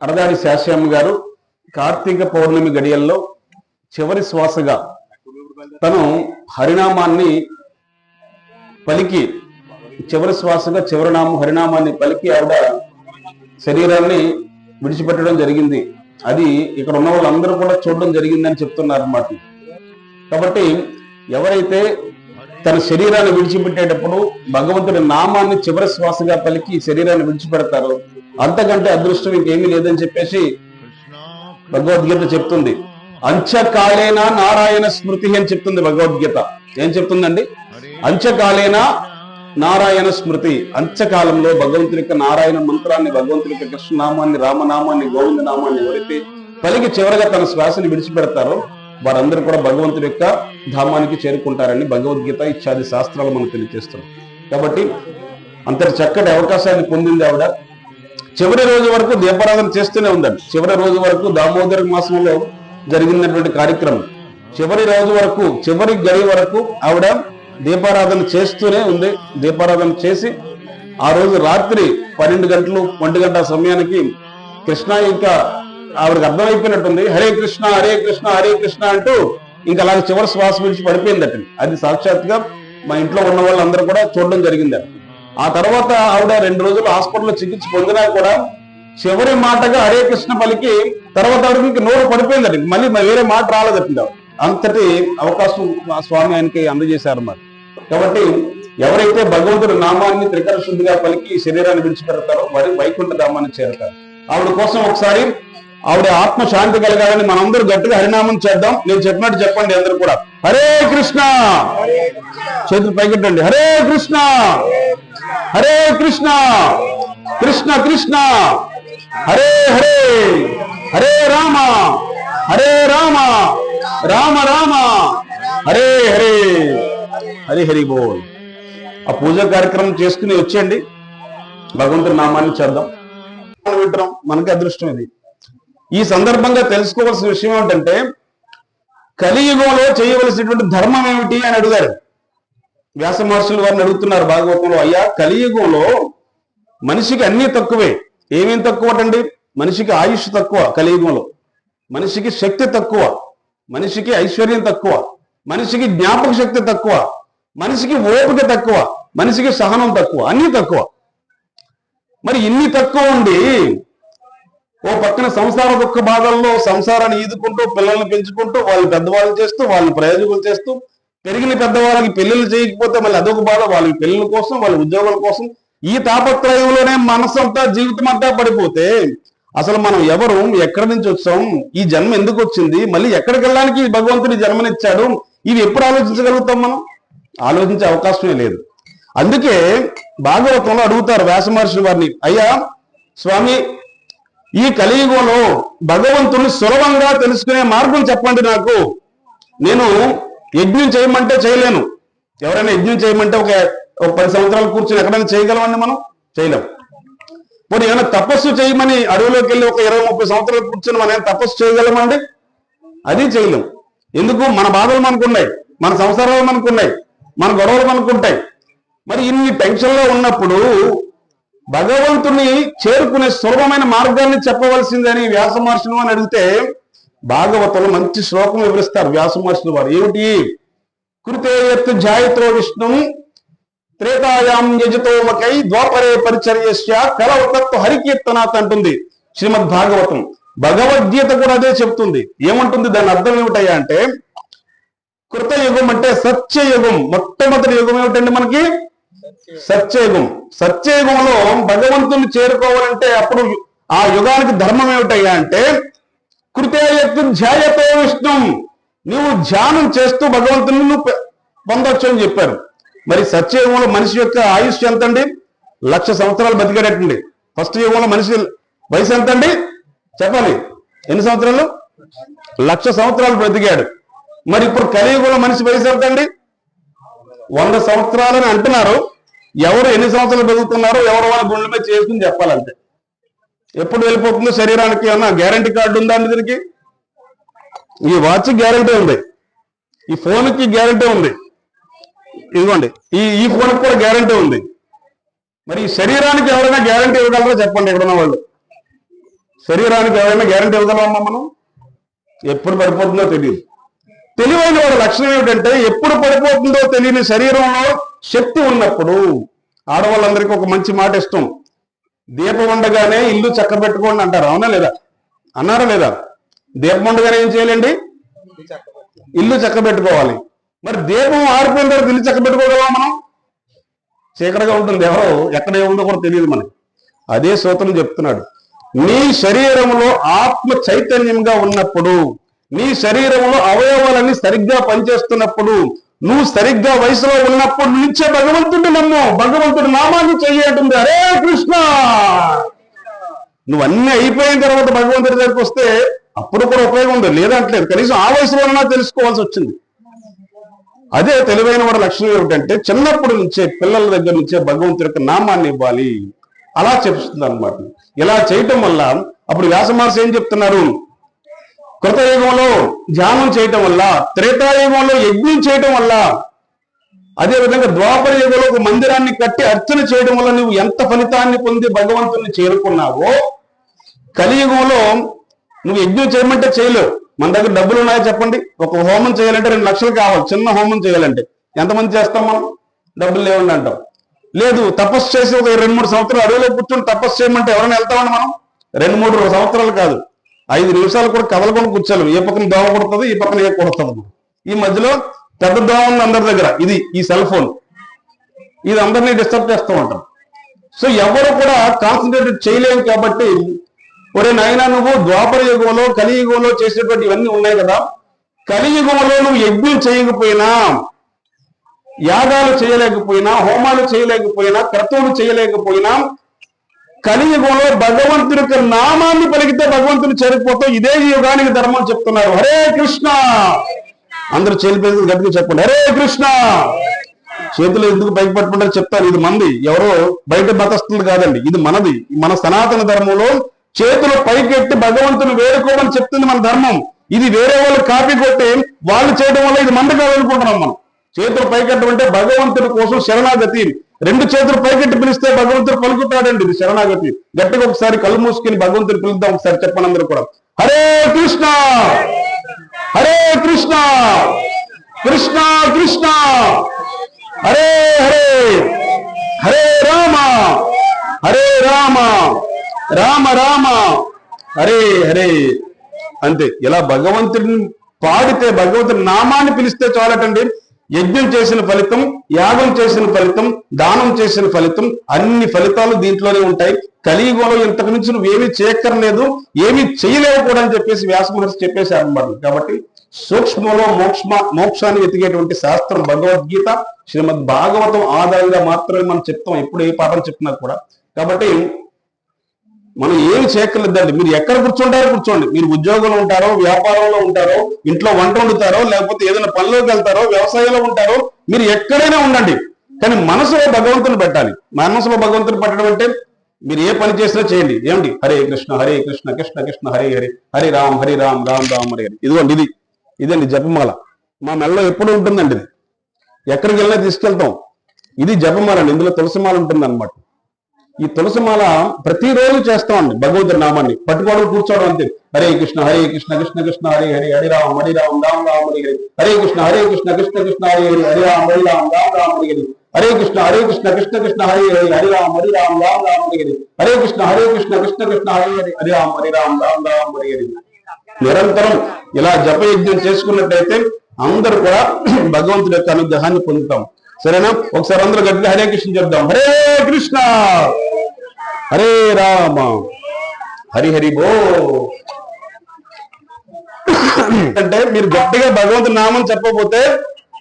అరదాడి శాశ్యామ గారు కార్తీక పౌర్ణమి గడియల్లో చివరి శ్వాసగా తను హరినామాన్ని పలికి చివరి శ్వాసగా చివరి నామం హరినామాన్ని పలికి ఆవిడ శరీరాన్ని విడిచిపెట్టడం జరిగింది. అది ఇక్కడ ఉన్న వాళ్ళందరూ కూడా చూడడం జరిగిందని చెప్తున్నారు అన్నమాట కాబట్టి ఎవరైతే తన శరీరాన్ని విడిచిపెట్టేటప్పుడు భగవంతుడి నామాన్ని చివరి శ్వాసగా పలికి శరీరాన్ని విడిచిపెడతారో అంతకంటే అదృష్టం ఇంకేమీ లేదని చెప్పేసి భగవద్గీత చెప్తుంది. అంచకాలేన నారాయణ స్మృతి అని చెప్తుంది భగవద్గీత. ఏం చెప్తుందండి? అంచకాలేన నారాయణ స్మృతి. అంత్యకాలంలో భగవంతుని యొక్క నారాయణ మంత్రాన్ని భగవంతుని యొక్క కృష్ణనామాన్ని రామనామాన్ని గోవింద నామాన్ని ఎవరైతే పలికి చివరగా తన శ్వాసని విడిచిపెడతారో వారందరూ కూడా భగవంతుడి యొక్క ధామానికి చేరుకుంటారని భగవద్గీత ఇత్యాది శాస్త్రాలు మనకు తెలియజేస్తున్నాం కాబట్టి అంతటి చక్కటి అవకాశాన్ని పొందింది ఆవిడ. చివరి రోజు వరకు దీపారాధన చేస్తూనే ఉందండి. చివరి రోజు వరకు దామోదర మాసంలో జరిగినటువంటి కార్యక్రమం. చివరి రోజు వరకు చివరి గడి వరకు ఆవిడ దీపారాధన చేస్తూనే ఉంది. దీపారాధన చేసి ఆ రోజు రాత్రి పన్నెండు గంటలు ఒంటి గంట సమయానికి కృష్ణ ఇంకా ఆవిడకి అర్థమైపోయినట్టుంది. హరే కృష్ణ హరే కృష్ణ హరే కృష్ణ అంటూ ఇంకా అలాగే చివరి శ్వాస విడిచి పడిపోయిందట. అది సాక్షాత్గా మా ఇంట్లో ఉన్న వాళ్ళందరూ కూడా చూడడం జరిగిందట. ఆ తర్వాత ఆవిడ రెండు రోజులు హాస్పిటల్లో చికిత్స పొందినా కూడా చివరి మాటగా హరే కృష్ణ పలికి తర్వాత ఆవిడకి ఇంక నోరు పడిపోయిందట ఇంక మళ్ళీ వేరే మాట రాలేదట అంతటి అవకాశం ఆ స్వామి ఆయనకి అందజేశారు మరి. కాబట్టి ఎవరైతే భగవంతుడి నామాన్ని త్రికర శుద్ధిగా పలికి శరీరాన్ని విడిచిపెడతారో వారి వైకుంఠ ధామాన్ని చేరతారు. ఆవిడ కోసం ఒకసారి ఆవిడ ఆత్మ శాంతి కలగాలని మనందరూ గట్టిగా హరినామం చేద్దాం. నేను చెప్పినట్టు చెప్పండి అందరూ కూడా. హరే కృష్ణ! చేతులు పైకెట్టండి. హరే కృష్ణ! హరే కృష్ణ కృష్ణ కృష్ణ హరే హరే హరే రామ హరే రామ రామ రామ హరే హరే హరి హరి బోల్. ఆ పూజ కార్యక్రమం చేసుకుని వచ్చేయండి. భగవంతుడి నామాన్ని చేద్దాం. మనం వింటున్నాం. మనకి అదృష్టం ఇది. ఈ సందర్భంగా తెలుసుకోవాల్సిన విషయం ఏమిటంటే కలియుగంలో చేయవలసినటువంటి ధర్మం ఏమిటి అని అడిగారు. వ్యాస మహర్షులు వారిని అడుగుతున్నారు భాగవతంలో అయ్యా కలియుగంలో మనిషికి అన్ని తక్కువే. ఏమేం తక్కువటండి మనిషికి ఆయుష్ తక్కువ కలియుగంలో. మనిషికి శక్తి తక్కువ. మనిషికి ఐశ్వర్యం తక్కువ. మనిషికి జ్ఞాపక శక్తి తక్కువ. మనిషికి ఓపిక తక్కువ. మనిషికి సహనం తక్కువ. అన్ని తక్కువ. మరి ఇన్ని తక్కువ ఉండి ఓ పక్కన సంసార దుఃఖ బాధల్లో సంసారాన్ని ఈదుకుంటూ పిల్లల్ని పెంచుకుంటూ వాళ్ళు పెద్దవాళ్ళు చేస్తూ వాళ్ళని ప్రయోజకులు చేస్తూ పెరిగిన పెద్దవాళ్ళకి పెళ్ళిళ్ళు చేయకపోతే మళ్ళీ అదొక బాధ. వాళ్ళ పెళ్ళిళ్ళ కోసం వాళ్ళ ఉద్యోగాల కోసం ఈ తాపత్రయంలోనే మనసంతా జీవితం అంతా పడిపోతే అసలు మనం ఎవరు? ఎక్కడి నుంచి వచ్చాం? ఈ జన్మ ఎందుకు వచ్చింది? మళ్ళీ ఎక్కడికి వెళ్ళడానికి ఈ భగవంతుడి జన్మనిచ్చాడు? ఇవి ఎప్పుడు ఆలోచించగలుగుతాం మనం? ఆలోచించే అవకాశమే లేదు. అందుకే భాగవతంలో అడుగుతారు వ్యాసమహర్షి వారిని అయ్యా స్వామి ఈ కలియుగంలో భగవంతుని సులభంగా తెలుసుకునే మార్గం చెప్పండి నాకు. నేను యజ్ఞం చేయమంటే చేయలేను. ఎవరైనా యజ్ఞం చేయమంటే ఒక ఒక పది సంవత్సరాలు కూర్చొని ఎక్కడైనా చేయగలమండి మనం? చేయలేం. పోనీ ఏమైనా తపస్సు చేయమని అడవిలోకి వెళ్ళి ఒక ఇరవై ముప్పై సంవత్సరాలు కూర్చొని మనం తపస్సు చేయగలమండి అది చేయలేం. ఎందుకు? మన బాధలు మనకున్నాయి. మన సంసారాలు మనకున్నాయి. మన గొడవలు మనకుంటాయి. మరి ఇన్ని టెన్షన్లో ఉన్నప్పుడు భగవంతుని చేరుకునే సులభమైన మార్గాన్ని చెప్పవలసిందని వ్యాస మహర్షులు అని అడిగితే భాగవతంలో మంచి శ్లోకం వివరిస్తారు వ్యాసమహర్షులు వారు. ఏమిటి? కృతే ఎత్తు జాయతో విష్ణు త్రేతాయాం యజతోమకై ద్వాపరే పరిచర్యస్య కలవతత్వ హరికీర్తనాథ్ అంటుంది శ్రీమద్ భాగవతం. భగవద్గీత కూడా అదే చెప్తుంది ఏమంటుంది? దాని అర్థం ఏమిటయ్యా అంటే కృతయుగం అంటే సత్యయుగం. మొట్టమొదటి యుగం ఏమిటండి మనకి? సత్యయుగం. సత్యయుగంలో భగవంతుని చేరుకోవాలంటే అప్పుడు ఆ యుగానికి ధర్మం ఏమిటయ్యా అంటే కృతయత్తు ధ్యాయతో విష్ణు. నువ్వు ధ్యానం చేస్తూ భగవంతుని నువ్వు పొందొచ్చు అని చెప్పారు. మరి సత్యయుగంలో మనిషి యొక్క ఆయుష్ ఎంత అండి లక్ష సంవత్సరాలు బతికేటట్టండి ఫస్ట్ యుగంలో మనిషి వయసు ఎంత అండి చెప్పాలి. ఎన్ని సంవత్సరాలు? లక్ష సంవత్సరాలు బ్రతికాడు. మరి ఇప్పుడు కలియుగంలో మనిషి వయసు ఎంత అండి వంద సంవత్సరాలని అంటున్నారు. ఎవరు ఎన్ని సంవత్సరాలు బతుకుతున్నారో ఎవరు వాళ్ళ గుండెల మీద చేసుకుని చెప్పాలంటే ఎప్పుడు వెళ్ళిపోతుందో శరీరానికి ఏమన్నా గ్యారంటీ కార్డు ఉందా అండి దీనికి? ఈ వాచ్ గ్యారంటీ ఉంది. ఈ ఫోన్కి గ్యారంటీ ఉంది. ఇదిగోండి ఈ ఈ ఫోన్ కూడా గ్యారంటీ ఉంది. మరి ఈ శరీరానికి ఎవరైనా గ్యారంటీ ఇవ్వగలరా చెప్పండి ఎక్కడున్న వాళ్ళు? శరీరానికి ఎవరైనా గ్యారంటీ ఇవ్వగలమా మనం? ఎప్పుడు పడిపోతుందో తెలియదు. తెలివైన వాడి లక్షణం ఏమిటంటే ఎప్పుడు పడిపోతుందో తెలియని శరీరంలో శక్తి ఉన్నప్పుడు ఆడవాళ్ళందరికీ ఒక మంచి మాట ఇష్టం. దీపం ఉండగానే ఇల్లు చక్కబెట్టుకోండి అంటారు. అవునా లేదా? అన్నారా లేదా? దీపం ఉండగానే ఏం చేయాలండి? ఇల్లు చక్కబెట్టుకోవాలి మరి దీపం ఆరిపోయిన తర్వాత ఇల్లు చక్కబెట్టుకోగలమా మనం? చీకటిగా ఉంటుంది. ఎవరో ఎక్కడ ఏముందో కూడా తెలియదు మనకి. అదే సూత్రం చెప్తున్నాడు. నీ శరీరంలో ఆత్మ చైతన్యంగా ఉన్నప్పుడు నీ శరీరంలో అవయవాలన్నీ సరిగ్గా పనిచేస్తున్నప్పుడు నువ్వు సరిగ్గా వయసులో ఉన్నప్పుడు నుంచే భగవంతుడిని నమ్ము. భగవంతుడి నామాన్ని చెయ్యటుంది అరే కృష్ణ. నువ్వు అన్ని అయిపోయిన తర్వాత భగవంతుడి దగ్గరికి వస్తే అప్పుడు కూడా ఉపయోగం ఉంది లేదంటలేదు. కనీసం ఆ వయసులోనైనా తెలుసుకోవాల్సి వచ్చింది. అదే తెలివైన వాడి లక్షణం ఏమిటంటే చిన్నప్పటి నుంచే పిల్లల దగ్గర నుంచే భగవంతుడి యొక్క నామాన్ని ఇవ్వాలి. అలా చెప్తుంది అనమాట ఇలా చేయటం వల్ల అప్పుడు వ్యాసమహర్షి ఏం చెప్తున్నారు కృతయుగంలో ధ్యానం చేయటం వల్ల త్రేతాయుగంలో యజ్ఞం చేయటం వల్ల అదే విధంగా ద్వాపర యుగంలో ఒక మందిరాన్ని కట్టి అర్చన చేయడం వల్ల నువ్వు ఎంత ఫలితాన్ని పొంది భగవంతుని చేరుకున్నావో కలియుగంలో నువ్వు యజ్ఞం చేయమంటే చేయలేవు. మన దగ్గర డబ్బులు ఉన్నాయో చెప్పండి? ఒక హోమం చేయాలంటే రెండు లక్షలు కావాలి. చిన్న హోమం చేయాలంటే. ఎంతమంది చేస్తాం మనం? డబ్బులు లేవండి అంటాం లేదు తపస్సు చేసి ఒక రెండు మూడు సంవత్సరాలు అడవిలో కూర్చొని తపస్సు చేయమంటే ఎవరైనా వెళ్తామండి మనం? రెండు మూడు సంవత్సరాలు కాదు. ఐదు నిమిషాలు కూడా కదలకుండా కూర్చోలేము. ఏ పక్కన దోమ కొడుతుంది ఈ పక్కన ఏ కొడుతుంది ఈ మధ్యలో పెద్ద దోమ ఉంది అందరి దగ్గర. ఇది ఈ సెల్ ఫోన్. ఇది అందరినీ డిస్టర్బ్ చేస్తూ ఉంటాం సో ఎవరు కూడా కాన్సన్ట్రేట్ చేయలేము కాబట్టి ఒరే నాయన నువ్వు ద్వాపర యుగంలో కలియుగంలో చేసేటువంటి ఇవన్నీ ఉన్నాయి కదా. కలియుగంలో నువ్వు యజ్ఞం చేయకపోయినా యాగాలు చేయలేకపోయినా హోమాలు చేయలేకపోయినా క్రతువులు చేయలేకపోయినా కలియుగంలో భగవంతుని యొక్క నామాన్ని పలికితే భగవంతుని చేరిపోతావు ఇదే ఈ యుగానికి ధర్మం చెప్తున్నారు. హరే కృష్ణ! అందరూ చేలిపోయింది గట్టిగా చెప్పండి. హరే కృష్ణ! చేతులు ఎందుకు పైకి పట్టుకుంటారు చెప్తారు. ఇది మంది. ఎవరో బయట బతస్తుంది కాదండి. ఇది మనది. మన సనాతన ధర్మంలో చేతులు పైకెట్టి భగవంతుని వేడుకోమని చెప్తుంది మన ధర్మం. ఇది వేరే వాళ్ళు కాపీ కొట్టి వాళ్ళు చేయడం వల్ల ఇది మంది కాదనుకుంటున్నాం మనం. చేతులు పైకెట్టమంటే అంటే భగవంతుడి కోసం శరణాగతి రెండు చేతులు పైకెట్టి పిలిస్తే భగవంతుడు పలుకుతాడండి. ఇది శరణాగతి. గట్టిగా ఒకసారి కళ్ళు మూసుకుని భగవంతుడు పిలుద్దాం. ఒకసారి చెప్పండి అందరూ కూడా. హరే కృష్ణ! హరే కృష్ణ! కృష్ణ కృష్ణ! హరే హరే! హరే రామ! హరే రామ! రామ రామ! హరే హరే! అంతే. ఇలా భగవంతుడిని పాడితే భగవంతుడి నామాన్ని పిలిస్తే చాలటండి. యజ్ఞం చేసిన ఫలితం యాగం చేసిన ఫలితం దానం చేసిన ఫలితం అన్ని ఫలితాలు దీంట్లోనే ఉంటాయి. కలియుగంలో ఇంతకు నుంచి నువ్వేమీ చేయక్కర్లేదు ఏమీ చేయలేవు కూడా అని చెప్పేసి వ్యాసమహర్షి చెప్పేశారు అనమాట కాబట్టి సూక్ష్మలో మోక్ష మోక్షాన్ని వెతికేటువంటి శాస్త్రం భగవద్గీత శ్రీమద్ భాగవతం ఆధారంగా మాత్రమే మనం చెప్తాం. ఎప్పుడు ఏ పాఠం చెప్పినా కూడా. కాబట్టి మనం ఏమి చేయక్కర్లేదండి. మీరు ఎక్కడ కూర్చుంటారో కూర్చోండి. మీరు ఉద్యోగంలో ఉంటారో వ్యాపారంలో ఉంటారో ఇంట్లో వంట వండుతారో లేకపోతే ఏదైనా పనిలోకి వెళ్తారో వ్యవసాయంలో ఉంటారో మీరు ఎక్కడైనా ఉండండి. కానీ మనసులో భగవంతుని పెట్టాలి. మనసులో భగవంతుని పెట్టడం అంటే మీరు ఏ పని చేసినా చేయండి. ఏమిటి హరే కృష్ణ హరే కృష్ణ కృష్ణ కృష్ణ హరే హరి హరి రామ్ హరి రామ్ రామ్ రామ్ హరి హరి. ఇదిగోండి ఇది. ఇదండి జపమాల. మా మెల్లో ఎప్పుడు ఉంటుందండి ఇది? ఎక్కడికి వెళ్ళినా తీసుకెళ్తాం. ఇది జపమాల ఇందులో తులసిమాల ఉంటుంది అనమాట ఈ తులసిమాల ప్రతిరోజు చేస్తామండి భగవంతుడి నామాన్ని. పట్టుకోవడం కూర్చోవడం అంతే. హరే కృష్ణ హరే కృష్ణ కృష్ణ కృష్ణ హరే హరి హరి రామ్ హరి రామ్ రామ్ రామ్ హరి హరి. హరే కృష్ణ హరే కృష్ణ కృష్ణ కృష్ణ హరే హరి హరి రామ్ హరి రామ్ రామ్ రామ్ హరి హరి. హరే కృష్ణ హరే కృష్ణ కృష్ణ కృష్ణ హరే హరి హరి రామ్ హరి రామ్ రామ్ రామ్ హరి హరి. హరే కృష్ణ హరే కృష్ణ కృష్ణ కృష్ణ హరే హరి హరి రామ్ హరి రామ్ రామ్ రామ్ హరి హరి. నిరంతరం ఇలా జపయజ్ఞం చేసుకున్నట్లయితే అందరూ కూడా భగవంతుడి యొక్క అనుగ్రహాన్ని పొందుతాం. సరేనా ఒకసారి అందరూ గట్టిగా హరే కృష్ణ చెప్దాం హరే కృష్ణ హరే రామ హరి హరి బో అంటే మీరు గట్టిగా భగవంతుడి నామం చెప్పకపోతే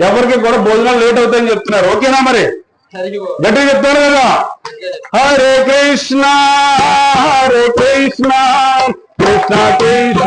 ఎవరికి కూడా భోజనాలు లేట్ అవుతాయని చెప్తున్నారు. ఓకేనా మరి? గట్టిగా చెప్తారు కదా? హరే కృష్ణ హరే కృష్ణ కృష్ణ కృష్ణ.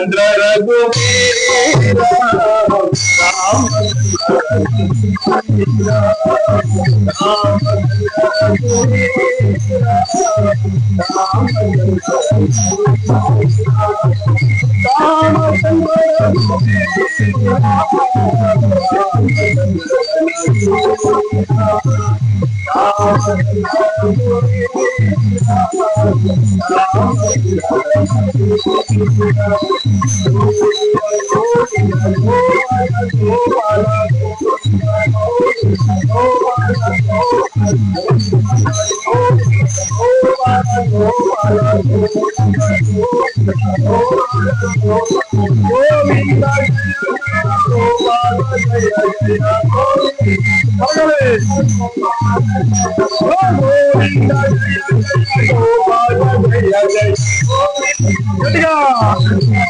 चंद्र కృష్ణ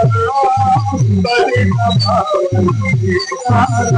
హరే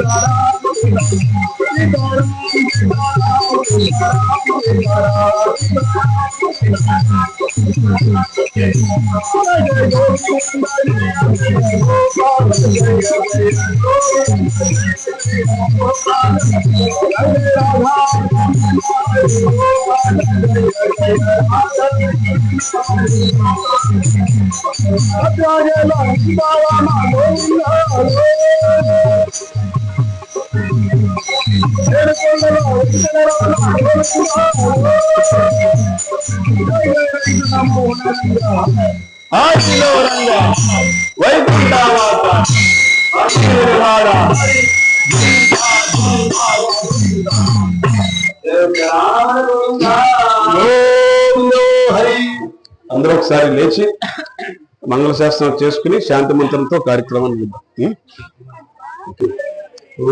I'm రంగ వైకుంఠవాస అందరూ ఒకసారి లేచి మంగళ శాస్త్రం చేసుకుని శాంతి మంత్రంతో కార్యక్రమాన్ని ముగిద్దాం. सर्वे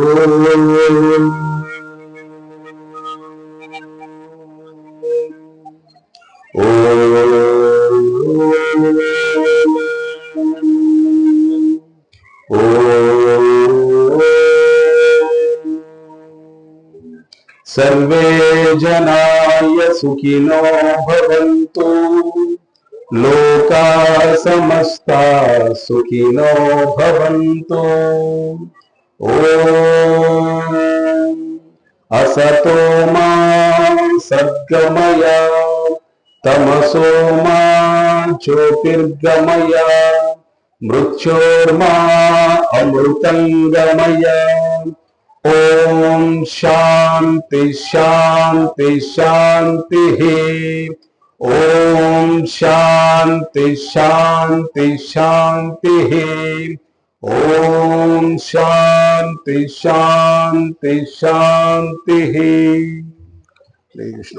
जनाय सुखिनो भवन्तु। लोका समस्ता सुखिनो भवन्तु। ॐ असतो मा तमसो मा ज्योतिर्गमय मृक्षोर्मा अमृतङ्गमय। शांति शांति शांति शान्तिः शांति शांति शांति शान्तिः ఓం శాంతి శాంతి శాంతి హరే కృష్ణ